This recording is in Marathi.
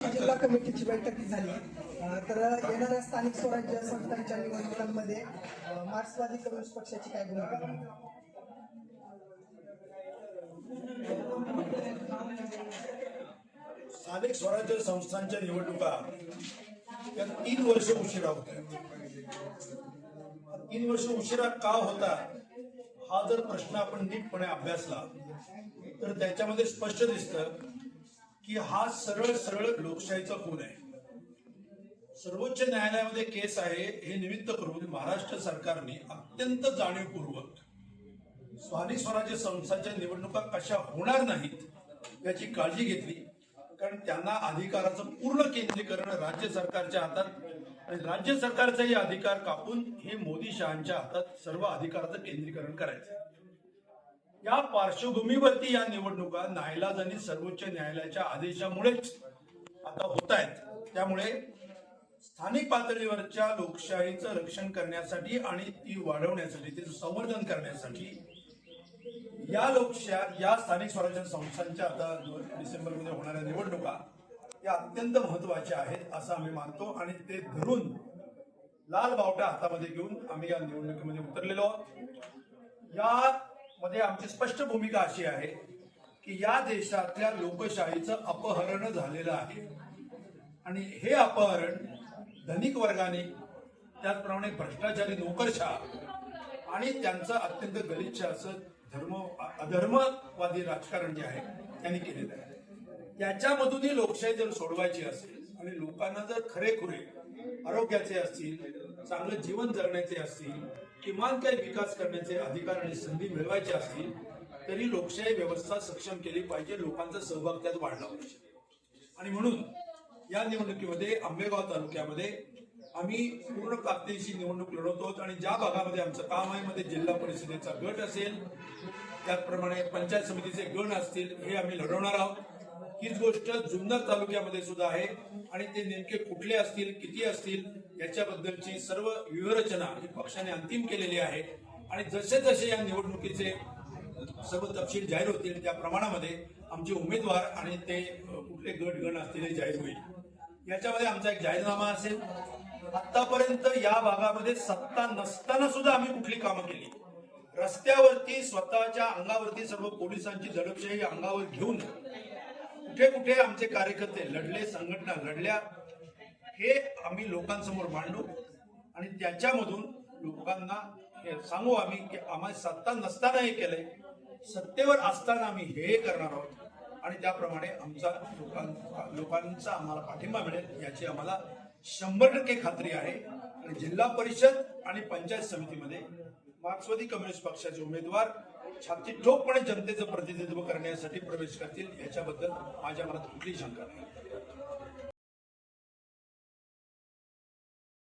म्हणजे जिल्हा कमिटीची बैठक झाली. तर येणाऱ्या स्थानिक स्वराज्य संस्थांच्या निवडणुकांमध्ये मार्क्सवादी कम्युनिस्ट पक्षाची काय भूमिका? स्थानिक स्वराज्य संस्थांच्या निवडणुका या तीन वर्ष उशिरा होत्या. तीन वर्ष उशिरा का होता हा जर प्रश्न आपण नीटपणे अभ्यासला तर त्याच्यामध्ये स्पष्ट दिसतं की हा सरळ सरळ लोकशाहीचा खून आहे. सर्वोच्च न्यायालयामध्ये केस आहे हे निमित्त करून महाराष्ट्र सरकारने अत्यंत जाणीवपूर्वक स्थानिक स्वराज्य संस्थांच्या निवडणुका कशा होणार नाहीत याची काळजी घेतली. कारण त्यांना अधिकाराचं पूर्ण केंद्रीकरण राज्य सरकारच्या हातात आणि राज्य सरकारचाही अधिकार कापून हे मोदी शहांच्या हातात सर्व अधिकाराचं केंद्रीकरण करायचं. या पार्श्वभूमीवरती या निवडणुका नाईलाजानी सर्वोच्च न्यायालयाच्या आदेशामुळेच आता होत आहेत. त्यामुळे स्थानिक पातळीवरच्या लोकशाहीचं रक्षण करण्यासाठी आणि ती वाढवण्यासाठी तिचं संवर्धन करण्यासाठी या लोकशा या स्थानिक स्वराज्य संस्थांच्या आता डिसेंबरमध्ये होणाऱ्या निवडणुका या अत्यंत महत्त्वाच्या आहेत असं आम्ही मानतो आणि ते धरून लाल बावटा हातामध्ये घेऊन आम्ही या निवडणुकीमध्ये उतरलेलो आहोत. या मध्ये आमची स्पष्ट भूमिका अशी आहे की या देशातल्या लोकशाहीचं अपहरण झालेलं आहे. आणि हे अपहरण धनिक वर्गाने त्याचप्रमाणे भ्रष्टाचारी नोकरशाह आणि त्यांचं अत्यंत गलिच्छ असं धर्म अधर्मवादी राजकारण जे आहे त्यांनी केलेलं आहे. त्याच्यामधूनही लोकशाही जर सोडवायची असेल आणि लोकांना जर खरेखुरे आरोग्याचे असतील चांगलं जीवन जगण्याचे असतील किमान काही विकास करण्याचे अधिकार आणि संधी मिळवायचे असतील तरी लोकशाही व्यवस्था सक्षम केली पाहिजे लोकांचा सहभाग त्यात वाढला पाहिजे. आणि म्हणून या निवडणुकीमध्ये आंबेगाव तालुक्यामध्ये आम्ही पूर्ण ताकदीशी निवडणूक लढवतो आणि ज्या भागामध्ये आमचं काम आहे मध्ये जिल्हा परिषदेचा गट असेल त्याचप्रमाणे पंचायत समितीचे गण असतील हे आम्ही लढवणार आहोत. हीच गोष्ट जुन्नर तालुक्यामध्ये सुद्धा आहे. आणि ते नेमके कुठले असतील किती असतील याच्याबद्दलची सर्व व्यूहरचना ही पक्षाने अंतिम केलेली आहे. आणि जसे जसे या निवडणुकीचे सर्व तपशील जाहीर होतील त्या प्रमाणामध्ये आमचे उमेदवार आणि ते कुठले गट गण असतील हे जाहीर होईल. याच्यामध्ये आमचा एक जाहीरनामा असेल. आतापर्यंत या भागामध्ये सत्ता नसताना सुद्धा आम्ही कुठली कामं केली. रस्त्यावरती स्वतःच्या अंगावरती सर्व पोलिसांची दडपशाही अंगावर घेऊन कुठे कुठे आमचे कार्यकर्ते लढले संघटना लढल्या हे आम्ही लोकांसमोर मांडू आणि त्याच्यामधून लोकांना हे सांगू आम्ही की आम्हाला सत्ता नसताना हे केलंय सत्तेवर असताना आम्ही हे करणार आहोत आणि त्याप्रमाणे आमचा लोकां लोकांचा आम्हाला पाठिंबा मिळेल याची आम्हाला शंभर टक्के खात्री आहे. आणि जिल्हा परिषद आणि पंचायत समितीमध्ये मार्क्सवादी कम्युनिस्ट पक्षाचे उमेदवार छाती ठोकपणे जनतेचं प्रतिनिधित्व करण्यासाठी प्रवेश करतील याच्याबद्दल माझ्या मनात कुठलीही शंका नाही.